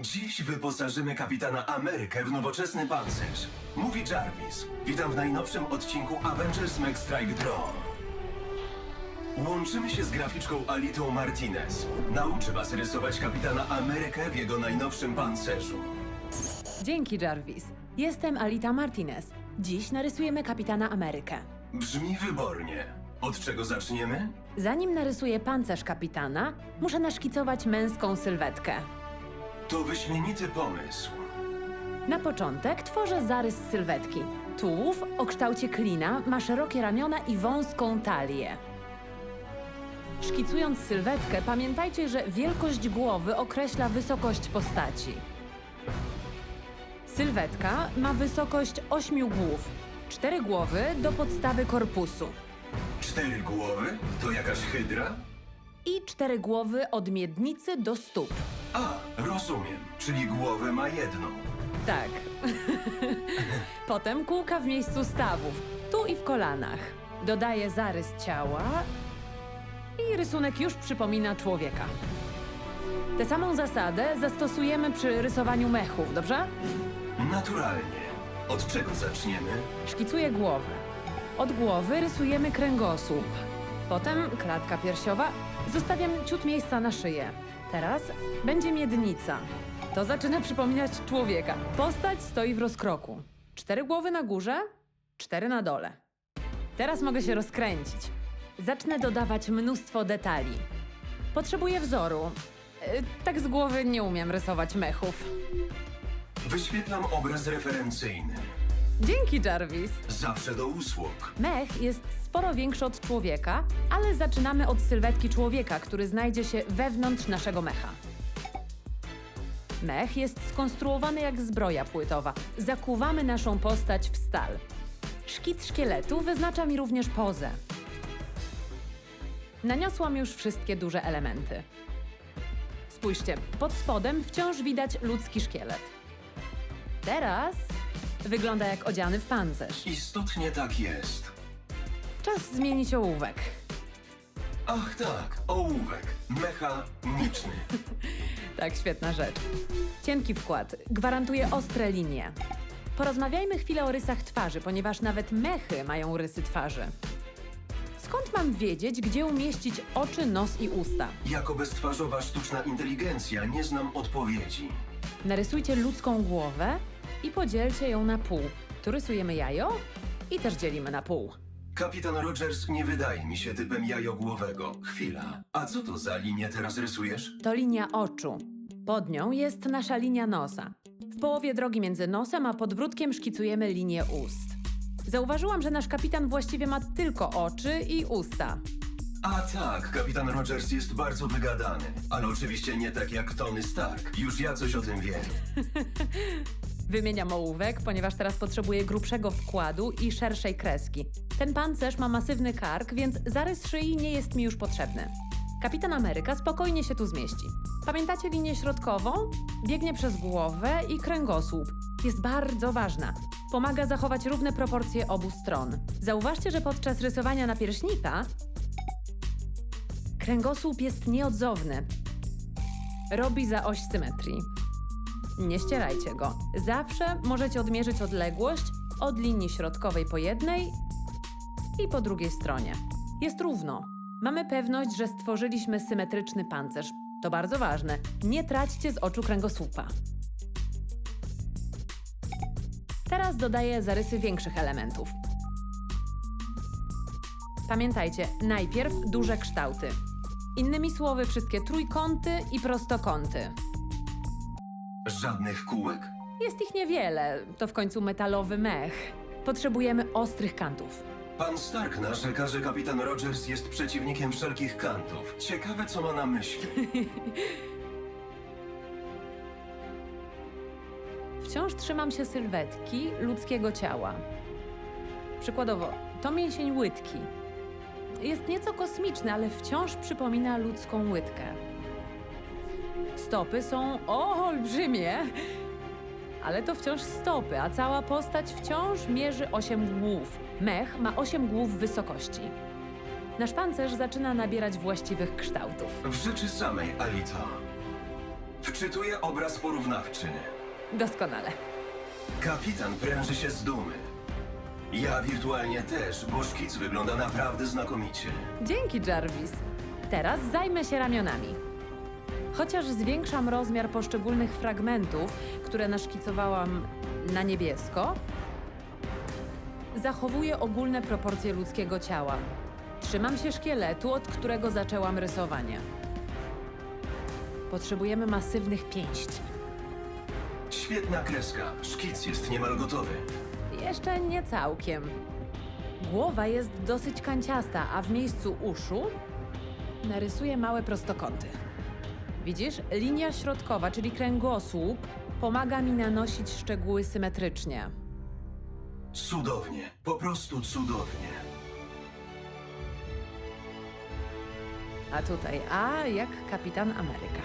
Dziś wyposażymy kapitana Amerykę w nowoczesny pancerz. Mówi Jarvis. Witam w najnowszym odcinku Avengers Max Strike Drone. Łączymy się z graficzką Alitą Martinez. Nauczy was rysować kapitana Amerykę w jego najnowszym pancerzu. Dzięki, Jarvis. Jestem Alita Martinez. Dziś narysujemy kapitana Amerykę. Brzmi wybornie. Od czego zaczniemy? Zanim narysuję pancerz kapitana, muszę naszkicować męską sylwetkę. To wyśmienity pomysł. Na początek tworzę zarys sylwetki. Tułów o kształcie klina ma szerokie ramiona i wąską talię. Szkicując sylwetkę, pamiętajcie, że wielkość głowy określa wysokość postaci. Sylwetka ma wysokość ośmiu głów, cztery głowy do podstawy korpusu Cztery głowy? To jakaś hydra? i cztery głowy od miednicy do stóp. A, rozumiem. Czyli głowę ma jedną. Tak. Potem kółka w miejscu stawów, tu i w kolanach. Dodaję zarys ciała i rysunek już przypomina człowieka. Tę samą zasadę zastosujemy przy rysowaniu mechów, dobrze? Naturalnie. Od czego zaczniemy? Szkicuję głowę. Od głowy rysujemy kręgosłup. Potem klatka piersiowa. Zostawiam ciut miejsca na szyję. Teraz będzie miednica. To zaczyna przypominać człowieka. Postać stoi w rozkroku. Cztery głowy na górze, cztery na dole. Teraz mogę się rozkręcić. Zacznę dodawać mnóstwo detali. Potrzebuję wzoru. Yy, Tak z głowy nie umiem rysować mechów. Wyświetlam obraz referencyjny. Dzięki, Jarvis. Zawsze do usług. Mech jest sporo większy od człowieka, ale zaczynamy od sylwetki człowieka, który znajdzie się wewnątrz naszego mecha. Mech jest skonstruowany jak zbroja płytowa. Zakuwamy naszą postać w stal. Szkic szkieletu wyznacza mi również pozę. Naniosłam już wszystkie duże elementy. Spójrzcie, pod spodem wciąż widać ludzki szkielet. Teraz wygląda jak odziany w pancerz. Istotnie tak jest. Czas zmienić ołówek. Ach tak, ołówek. Mechaniczny. Tak, świetna rzecz. Cienki wkład gwarantuje ostre linie. Porozmawiajmy chwilę o rysach twarzy, ponieważ nawet mechy mają rysy twarzy. Skąd mam wiedzieć, gdzie umieścić oczy, nos i usta? Jako beztwarzowa sztuczna inteligencja nie znam odpowiedzi. Narysujcie ludzką głowę i podzielcie ją na pół. Tu rysujemy jajo i też dzielimy na pół. Kapitan Rogers nie wydaje mi się typem jajogłowego. Chwila. A co to za linię teraz rysujesz? To linia oczu. Pod nią jest nasza linia nosa. W połowie drogi między nosem a podbródkiem szkicujemy linię ust. Zauważyłam, że nasz kapitan właściwie ma tylko oczy i usta. A tak, kapitan Rogers jest bardzo wygadany. Ale oczywiście nie tak jak Tony Stark. Już ja coś o tym wiem. Wymieniam ołówek, ponieważ teraz potrzebuję grubszego wkładu i szerszej kreski. Ten pancerz ma masywny kark, więc zarys szyi nie jest mi już potrzebny. Kapitan Ameryka spokojnie się tu zmieści. Pamiętacie linię środkową? Biegnie przez głowę i kręgosłup. Jest bardzo ważna. Pomaga zachować równe proporcje obu stron. Zauważcie, że podczas rysowania napierśnika kręgosłup jest nieodzowny. Robi za oś symetrii. Nie ścierajcie go. Zawsze możecie odmierzyć odległość od linii środkowej po jednej i po drugiej stronie. Jest równo. Mamy pewność, że stworzyliśmy symetryczny pancerz. To bardzo ważne. Nie traćcie z oczu kręgosłupa. Teraz dodaję zarysy większych elementów. Pamiętajcie, najpierw duże kształty. Innymi słowy, wszystkie trójkąty i prostokąty. Żadnych kółek? Jest ich niewiele, to w końcu metalowy mech. Potrzebujemy ostrych kantów. Pan Stark narzeka, że kapitan Rogers jest przeciwnikiem wszelkich kantów. Ciekawe, co ma na myśli. Wciąż trzymam się sylwetki ludzkiego ciała. Przykładowo, to mięsień łydki. Jest nieco kosmiczny, ale wciąż przypomina ludzką łydkę. Stopy są olbrzymie, ale to wciąż stopy, a cała postać wciąż mierzy 8 głów. Mech ma 8 głów wysokości. Nasz pancerz zaczyna nabierać właściwych kształtów. W rzeczy samej, Alita. Wczytuję obraz porównawczy. Doskonale. Kapitan pręży się z dumy. Ja wirtualnie też, bo szkic wygląda naprawdę znakomicie. Dzięki, Jarvis. Teraz zajmę się ramionami. Chociaż zwiększam rozmiar poszczególnych fragmentów, które naszkicowałam na niebiesko, zachowuję ogólne proporcje ludzkiego ciała. Trzymam się szkieletu, od którego zaczęłam rysowanie. Potrzebujemy masywnych pięści. Świetna kreska. Szkic jest niemal gotowy. Jeszcze nie całkiem. Głowa jest dosyć kanciasta, a w miejscu uszu narysuję małe prostokąty. Widzisz, linia środkowa, czyli kręgosłup, pomaga mi nanosić szczegóły symetrycznie. Cudownie. Po prostu cudownie. A tutaj A jak kapitan Ameryka.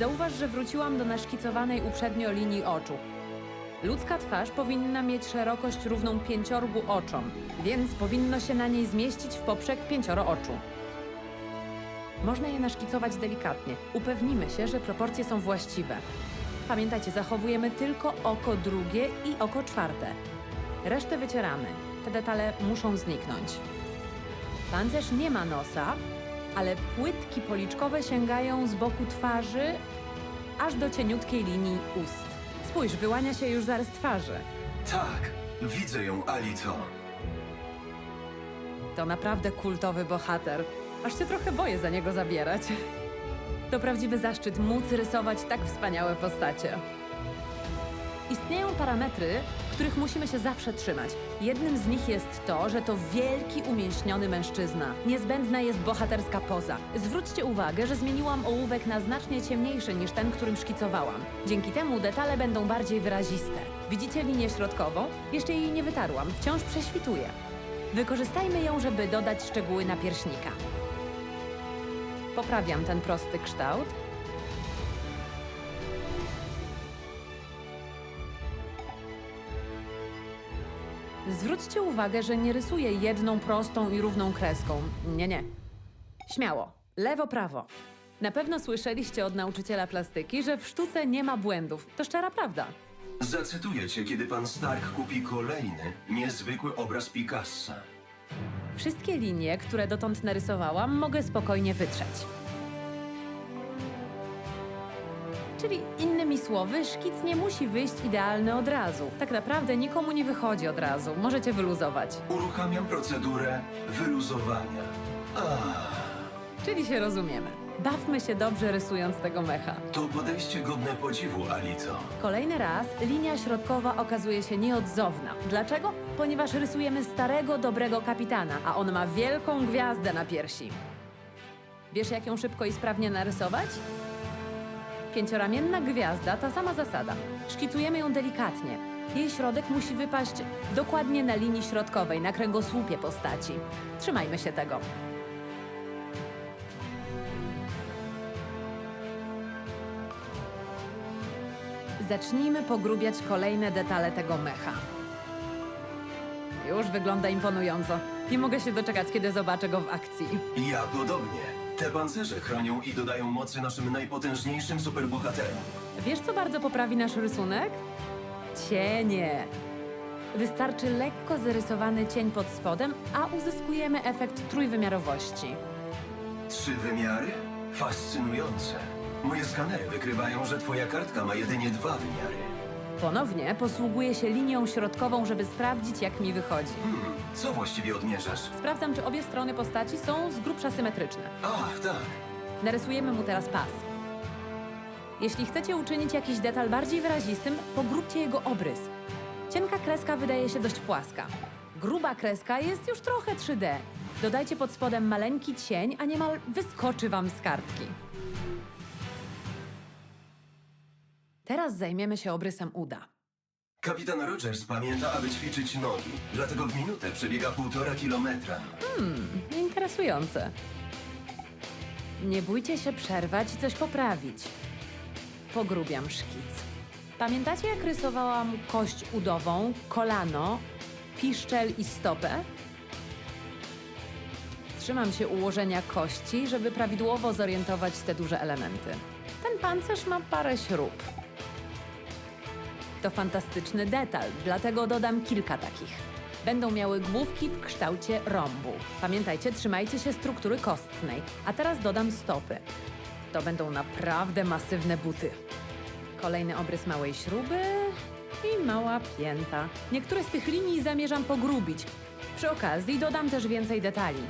Zauważ, że wróciłam do naszkicowanej uprzednio linii oczu. Ludzka twarz powinna mieć szerokość równą pięciorgu oczom, więc powinno się na niej zmieścić w poprzek pięcioro oczu. Można je naszkicować delikatnie. Upewnimy się, że proporcje są właściwe. Pamiętajcie, zachowujemy tylko oko drugie i oko czwarte. Resztę wycieramy. Te detale muszą zniknąć. Pancerz nie ma nosa, ale płytki policzkowe sięgają z boku twarzy aż do cieniutkiej linii ust. Spójrz, wyłania się już zarys twarzy. Tak, widzę ją, Alito. To naprawdę kultowy bohater. Aż się trochę boję za niego zabierać. To prawdziwy zaszczyt móc rysować tak wspaniałe postacie. Istnieją parametry, których musimy się zawsze trzymać. Jednym z nich jest to, że to wielki, umięśniony mężczyzna. Niezbędna jest bohaterska poza. Zwróćcie uwagę, że zmieniłam ołówek na znacznie ciemniejszy niż ten, którym szkicowałam. Dzięki temu detale będą bardziej wyraziste. Widzicie linię środkową? Jeszcze jej nie wytarłam, wciąż prześwituje. Wykorzystajmy ją, żeby dodać szczegóły napierśnika. Poprawiam ten prosty kształt. Zwróćcie uwagę, że nie rysuję jedną prostą i równą kreską. Nie, nie. Śmiało. Lewo, prawo. Na pewno słyszeliście od nauczyciela plastyki, że w sztuce nie ma błędów. To szczera prawda. Zacytuję cię, kiedy pan Stark kupi kolejny, niezwykły obraz Picassa. Wszystkie linie, które dotąd narysowałam, mogę spokojnie wytrzeć. Czyli innymi słowy, szkic nie musi wyjść idealny od razu. Tak naprawdę nikomu nie wychodzi od razu. Możecie wyluzować. Uruchamiam procedurę wyluzowania. Ah, Czyli się rozumiemy. Bawmy się dobrze rysując tego mecha. to podejście godne podziwu, Alito. Kolejny raz linia środkowa okazuje się nieodzowna. Dlaczego? Ponieważ rysujemy starego, dobrego kapitana, a on ma wielką gwiazdę na piersi. Wiesz, jak ją szybko i sprawnie narysować? Pięcioramienna gwiazda, ta sama zasada. Szkicujemy ją delikatnie. Jej środek musi wypaść dokładnie na linii środkowej, na kręgosłupie postaci. Trzymajmy się tego. Zacznijmy pogrubiać kolejne detale tego mecha. Już wygląda imponująco. Nie mogę się doczekać, kiedy zobaczę go w akcji. Ja podobnie. Te pancerze chronią i dodają mocy naszym najpotężniejszym superbohaterom. Wiesz, co bardzo poprawi nasz rysunek? Cienie. Wystarczy lekko zarysowany cień pod spodem, a uzyskujemy efekt trójwymiarowości. Trzy wymiary? Fascynujące. Moje skanery wykrywają, że twoja kartka ma jedynie dwa wymiary. Ponownie posługuję się linią środkową, żeby sprawdzić, jak mi wychodzi. Hmm, co właściwie odmierzasz? Sprawdzam, czy obie strony postaci są z grubsza symetryczne. Ach, tak. Narysujemy mu teraz pas. Jeśli chcecie uczynić jakiś detal bardziej wyrazistym, pogróbcie jego obrys. Cienka kreska wydaje się dość płaska. Gruba kreska jest już trochę 3D. Dodajcie pod spodem maleńki cień, a niemal wyskoczy wam z kartki. Teraz zajmiemy się obrysem uda. Kapitan Rogers pamięta, aby ćwiczyć nogi, dlatego w minutę przebiega półtora kilometra. Interesujące. Nie bójcie się przerwać i coś poprawić. Pogrubiam szkic. Pamiętacie, jak rysowałam kość udową, kolano, piszczel i stopę? Trzymam się ułożenia kości, żeby prawidłowo zorientować te duże elementy. Ten pancerz ma parę śrub. To fantastyczny detal, dlatego dodam kilka takich. Będą miały główki w kształcie rąbu. Pamiętajcie, trzymajcie się struktury kostnej. A teraz dodam stopy. To będą naprawdę masywne buty. Kolejny obrys małej śruby i mała pięta. Niektóre z tych linii zamierzam pogrubić. Przy okazji dodam też więcej detali.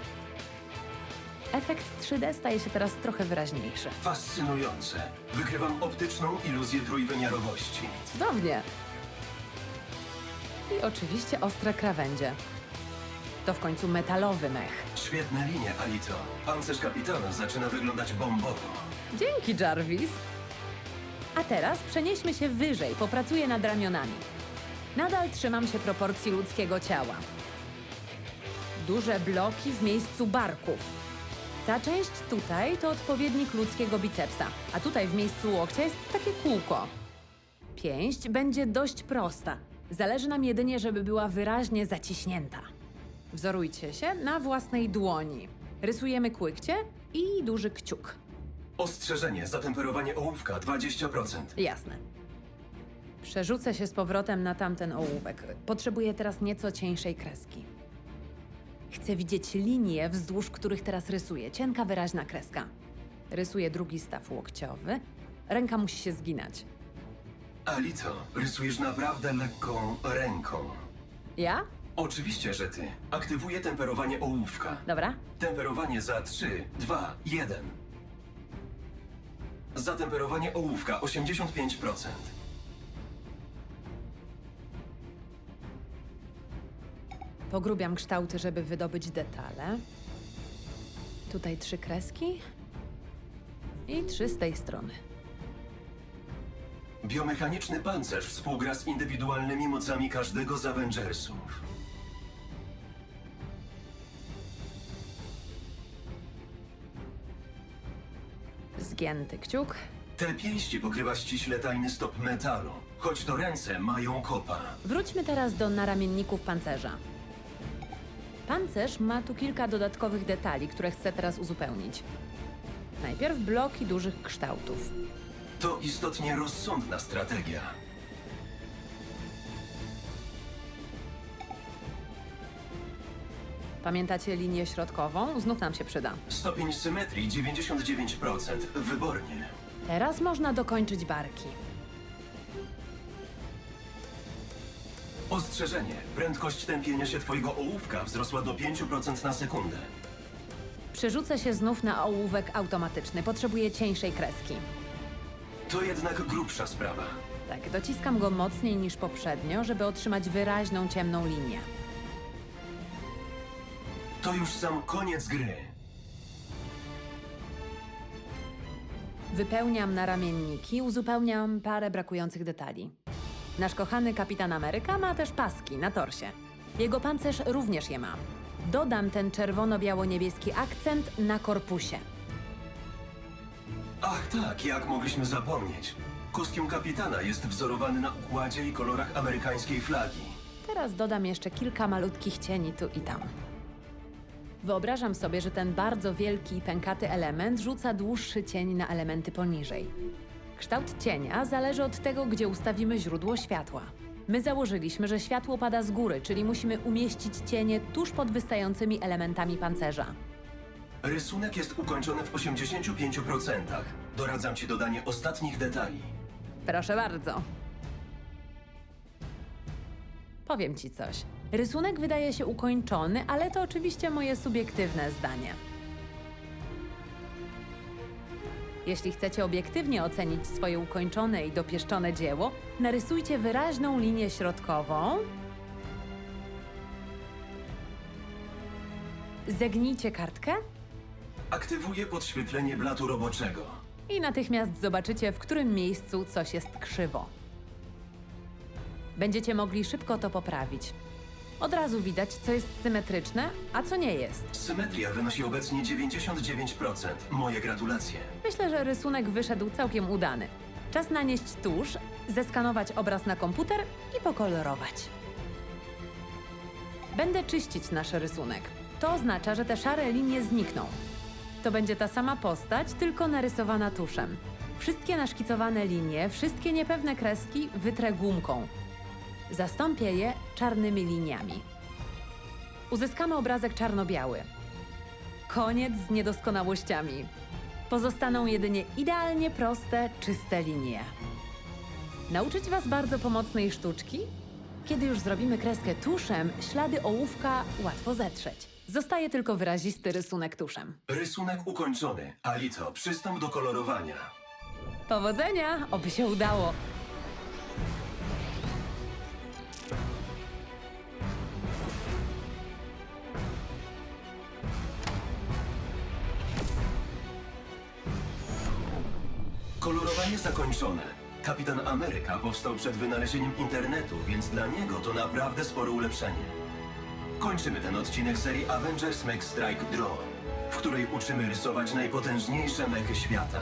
Efekt 3D staje się teraz trochę wyraźniejszy. Fascynujące. Wykrywam optyczną iluzję trójwymiarowości. Cudownie. I oczywiście ostre krawędzie. To w końcu metalowy mech. Świetne linie, Alito. Pancerz kapitana zaczyna wyglądać bombowo. Dzięki, Jarvis. A teraz przenieśmy się wyżej, popracuję nad ramionami. Nadal trzymam się proporcji ludzkiego ciała. Duże bloki w miejscu barków. Ta część tutaj to odpowiednik ludzkiego bicepsa, a tutaj w miejscu łokcia jest takie kółko. Pięść będzie dość prosta. Zależy nam jedynie, żeby była wyraźnie zaciśnięta. Wzorujcie się na własnej dłoni. Rysujemy kłykcie i duży kciuk. Ostrzeżenie, zatemperowanie ołówka 20%. Jasne. Przerzucę się z powrotem na tamten ołówek. Potrzebuję teraz nieco cieńszej kreski. Chcę widzieć linie, wzdłuż których teraz rysuję. Cienka, wyraźna kreska. Rysuję drugi staw łokciowy. Ręka musi się zginać. Alito, rysujesz naprawdę lekką ręką. Ja? Oczywiście, że ty. Aktywuję temperowanie ołówka. Dobra. Temperowanie za 3, 2, 1. Zatemperowanie ołówka 85%. Pogrubiam kształty, żeby wydobyć detale. Tutaj trzy kreski. I trzy z tej strony. Biomechaniczny pancerz współgra z indywidualnymi mocami każdego z Avengersów. Zgięty kciuk. Te pięści pokrywa ściśle tajny stop metalu, choć to ręce mają kopa. Wróćmy teraz do naramienników pancerza. Pancerz ma tu kilka dodatkowych detali, które chcę teraz uzupełnić. Najpierw bloki dużych kształtów. To istotnie rozsądna strategia. Pamiętacie linię środkową? Znów nam się przyda. Stopień symetrii 99%. Wybornie. Teraz można dokończyć barki. Ostrzeżenie. Prędkość tępienia się twojego ołówka wzrosła do 5% na sekundę. Przerzucę się znów na ołówek automatyczny. Potrzebuję cieńszej kreski. To jednak grubsza sprawa. Tak, dociskam go mocniej niż poprzednio, żeby otrzymać wyraźną, ciemną linię. To już sam koniec gry. Wypełniam naramienniki, uzupełniam parę brakujących detali. Nasz kochany kapitan Ameryka ma też paski na torsie. Jego pancerz również je ma. Dodam ten czerwono-biało-niebieski akcent na korpusie. Ach tak, jak mogliśmy zapomnieć. Kostium kapitana jest wzorowany na układzie i kolorach amerykańskiej flagi. Teraz dodam jeszcze kilka malutkich cieni tu i tam. Wyobrażam sobie, że ten bardzo wielki i pękaty element rzuca dłuższy cień na elementy poniżej. Kształt cienia zależy od tego, gdzie ustawimy źródło światła. My założyliśmy, że światło pada z góry, czyli musimy umieścić cienie tuż pod wystającymi elementami pancerza. Rysunek jest ukończony w 85%. Doradzam ci dodanie ostatnich detali. Proszę bardzo. Powiem ci coś. Rysunek wydaje się ukończony, ale to oczywiście moje subiektywne zdanie. Jeśli chcecie obiektywnie ocenić swoje ukończone i dopieszczone dzieło, narysujcie wyraźną linię środkową. Zegnijcie kartkę Aktywuję podświetlenie blatu roboczego. i natychmiast zobaczycie, w którym miejscu coś jest krzywo. Będziecie mogli szybko to poprawić. Od razu widać, co jest symetryczne, a co nie jest. Symetria wynosi obecnie 99%. Moje gratulacje. Myślę, że rysunek wyszedł całkiem udany. Czas nanieść tusz, zeskanować obraz na komputer i pokolorować. Będę czyścić nasz rysunek. To oznacza, że te szare linie znikną. To będzie ta sama postać, tylko narysowana tuszem. Wszystkie naszkicowane linie, wszystkie niepewne kreski wytrę gumką. Zastąpię je czarnymi liniami. Uzyskamy obrazek czarno-biały. Koniec z niedoskonałościami. Pozostaną jedynie idealnie proste, czyste linie. Nauczyć Was bardzo pomocnej sztuczki? Kiedy już zrobimy kreskę tuszem, ślady ołówka łatwo zetrzeć. Zostaje tylko wyrazisty rysunek tuszem. Rysunek ukończony. Alito, przystąp do kolorowania. Powodzenia, oby się udało. Kolorowanie zakończone. Kapitan Ameryka powstał przed wynalezieniem internetu, więc dla niego to naprawdę spore ulepszenie. Kończymy ten odcinek serii Avengers Mech Strike Draw, w której uczymy rysować najpotężniejsze mechy świata.